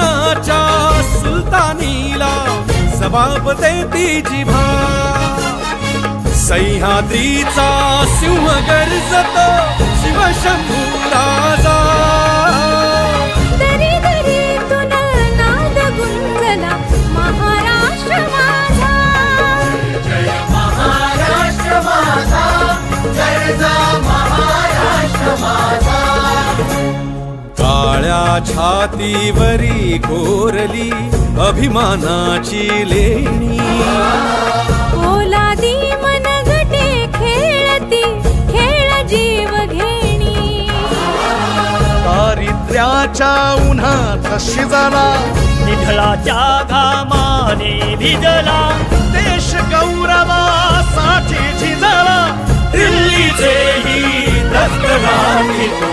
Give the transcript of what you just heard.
हिंदुस्थानाच्या सुलतानीला जबाब देती जिभा? सह्याद्रीचा सिंह गर्जत शिवशंभू छातीवरी कोरली अभिमानाची लेणी. ओलादी मनगटे खेळती खेळ जीव घेणी. दारिद्र्याच्या उन्हात शिजला निधळाच्या घामाने भिजला. देश गौरवासाठी झिजला दिल्लीचेही दस्तराखी